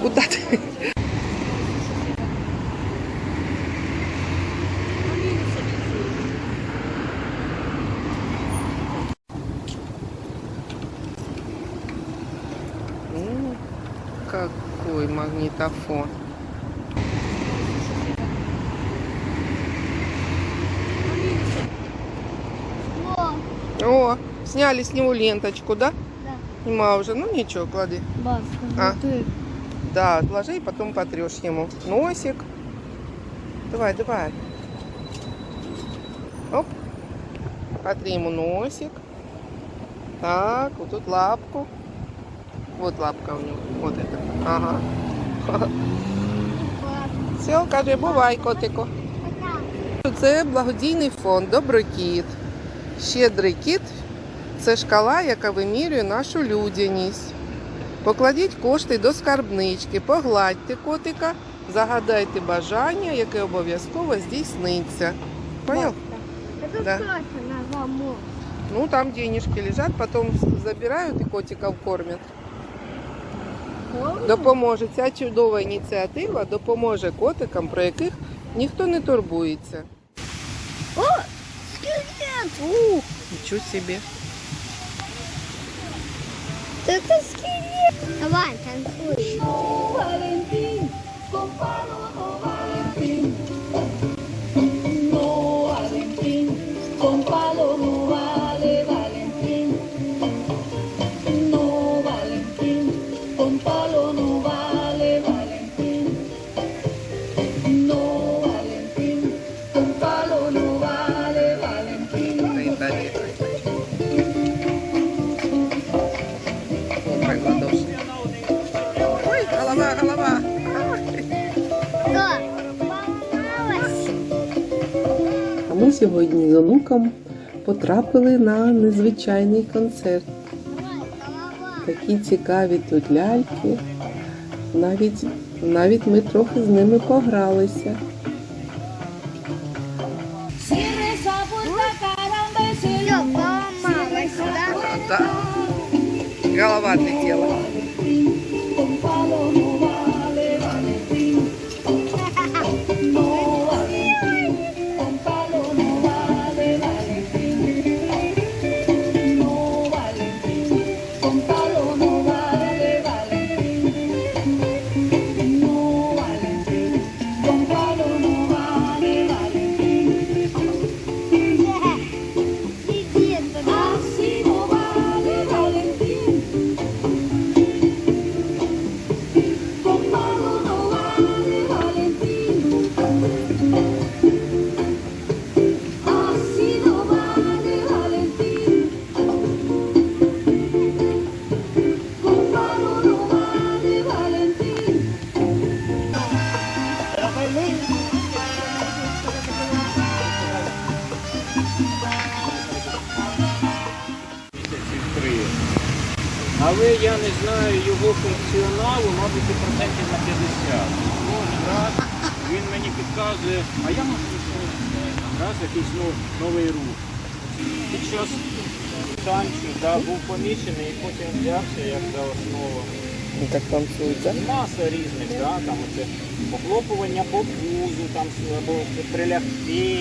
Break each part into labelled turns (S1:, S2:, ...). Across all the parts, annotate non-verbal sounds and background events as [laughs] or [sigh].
S1: Куда ты? Какой магнитофон.
S2: О,
S1: сняли с него ленточку, да?
S2: да.
S1: Нема уже. Ну ничего, клади.
S2: Бабка,
S1: А.
S2: ты.
S1: Да, отложи и потом потрешь ему. Носик. Давай, давай. Оп. Потри ему носик. Так, вот тут лапку. Вот лапка у него. Вот это. Ага. Все, каже, бувай, котику. Це благодійний фонд Добрий кіт. Щедрий кіт це шкала, яка вимірює нашу людяність. Покладіть кошти до скарбнички, погладьте котика, загадайте бажання, яке обов'язково здійсниться. Понял?
S2: Это
S1: Да.
S2: да. на замок.
S1: Ну, там денежки лежат, потом забирают и котиков кормят. Допоможе. Ця чудова ініціатива допоможе котикам, про яких ніхто не турбується.
S2: О!
S1: Ух, нічого собі.
S2: Это скелет! Давай, танцуй.
S3: Con palo
S1: сьогодні з онуком потрапили на незвичайний концерт. Такі цікаві тут ляльки. Навіть, навіть ми трохи з ними погралися.
S3: Cierre esa
S4: Але я не знаю його функціоналу, мабуть, і процентів на 50. Кожен раз він мені підказує, а я можу раз якийсь ну, новий рух. Під час танцю да, був помічений і потім взявся як за основу.
S1: Ну, так танцюють, да?
S4: Маса різних, да, там оце похлопування по пузу, там або прилягти.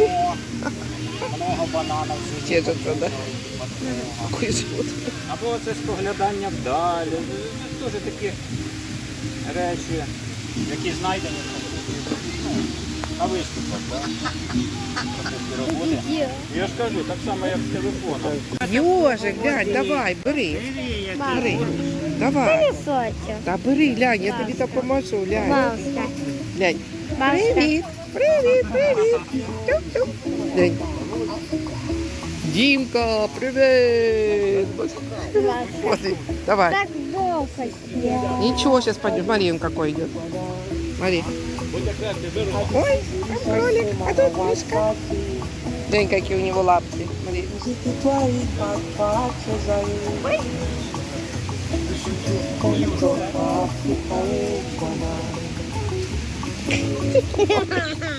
S4: О, много бананів.
S1: Чешется, да? Какой живот.
S4: Або це споглядання вдалі. Це теж такі речі, які знайдені ну, на виступах. Да? Я ж кажу, так само, як з телефоном.
S1: Йожик, глянь, давай, бери. Бери. Давай. Та бери, глянь, я тобі допоможу, глянь. Глянь. Привіт, привіт, привіт. Тюк-тюк. Глянь. Дімка, привіт.
S2: Бабушка.
S1: Смотри, давай.
S2: Так долго съел.
S1: Ничего, сейчас пойдем. Смотри, он какой идет. Смотри. Ой, там кролик, а тут мышка. Глянь, какие у него лапки. Смотри.
S3: hatuendi kusoma kucheza hatuendi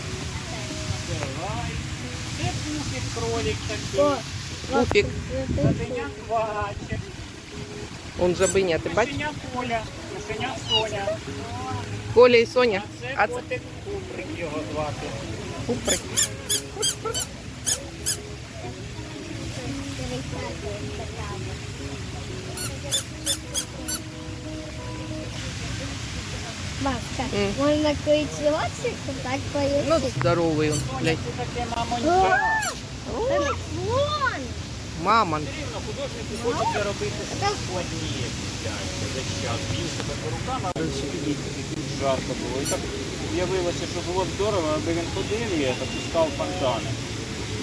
S4: Це пуфік, кролик такий.
S1: Пуфик.
S4: Кошеня Квачик.
S1: Он жабиня, ти бачиш?
S4: Кошеня Коля. Кошеня Соня.
S1: Коля і Соня.
S4: Це
S1: А це
S4: котик Куприк його звати.
S1: Куприк.
S2: Бабка,
S1: Можна
S2: Можно курить сливочек, так поесть.
S1: Ну, здоровый он, блядь.
S4: О! Мамонт. Хочеться робити складні тут жарко було. І так з'явилося, що було здорово, аби він ходив і запускав пускав фонтани.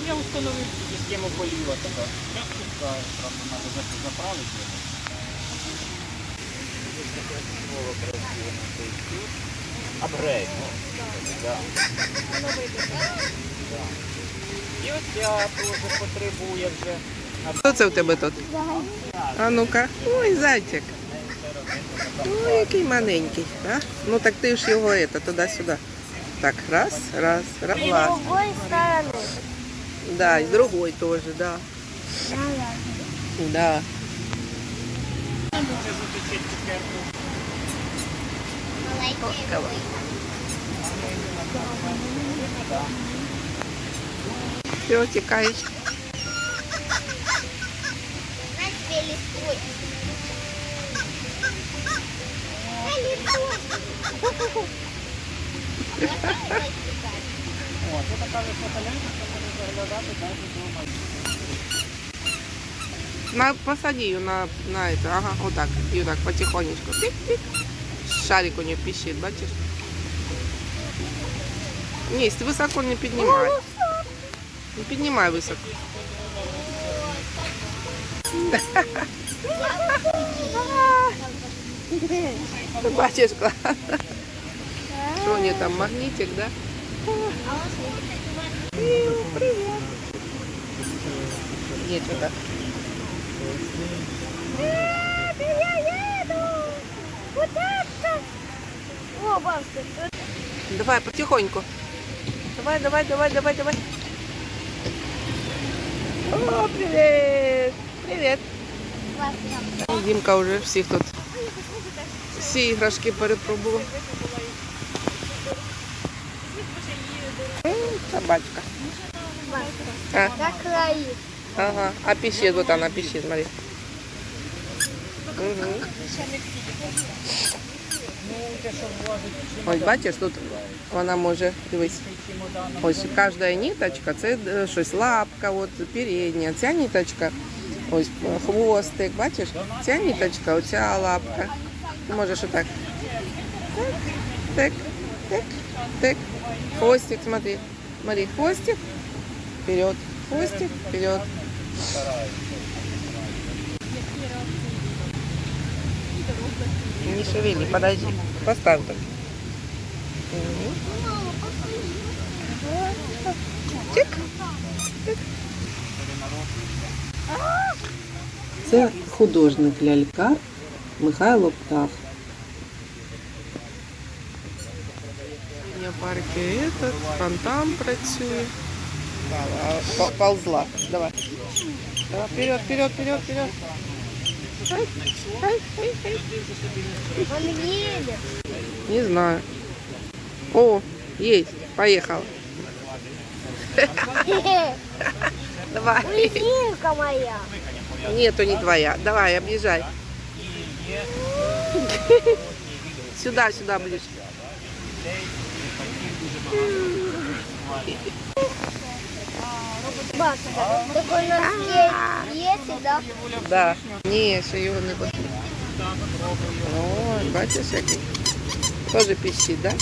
S4: Я встановив систему поліва така. Я правда, треба за- заправити. Ось така основа красива на той тут. Апгрейд, ну, да. Да. І ось ця теж потребує вже.
S1: Хто це в тебе тут? А ну-ка. Ой, зайчик. Ой, який маленький. А? Ну так ти ж його это, туди-сюди. Так, раз, раз, раз.
S2: С
S1: Класс.
S2: другой стороны.
S1: Да, и другой тоже, да. Да.
S4: Може заточити цукерку.
S1: Все, тікаєш.
S4: О, це така високоленька, що може заглядати навіть дома.
S1: На, посади ее на, на это, ага, вот так, и вот так, потихонечку. Тик-тик. Шарик у нее пищит, бачишь? Не, ты высоко не поднимай. Не поднимай высоко. [laughs] Классно. Что у нее там, магнитик, да? Привет. Нет, вот так.
S2: Я еду! Вот это! О, бабушка,
S1: Давай, потихоньку. Давай, давай, давай, давай, давай. О, привет! Привет!
S2: классно.
S1: Дімка вже всіх тут. Всі іграшки перепробував. М, Собачка. А,
S2: На краю.
S1: ага. А пищит, вот она пищит, смотри. Ось бачиш, тут вона може, дивись. Ось кожна ниточка, це щось лапка, от передня, ця ниточка, ось хвостик, бачиш? Ця ниточка, оця лапка. Можеш отак. Так, так, так, так. Хвостик, смотри. Смотри, хвостик, вперед, хвостик, вперед. Не шевели, подожди. Поставь так. Тик. Це художник лялькар Михайло Птах. Я парки этот, фонтан працює. Ползла. Давай. Давай, вперед, вперед, вперед, вперед.
S2: Он едет.
S1: Не знаю. О, есть. Поехала. Давай.
S2: Резинка моя.
S1: Нету, не твоя. Давай, объезжай. Сюда, сюда будешь.
S2: Так у нас є, так?
S1: Так. Ні, ще його не бачу. О, Батя, всякий, Тоже пищит, да?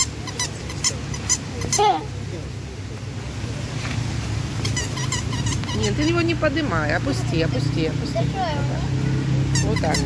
S1: Нет, ты его не поднимай, опусти, опусти, опусти. Вот так.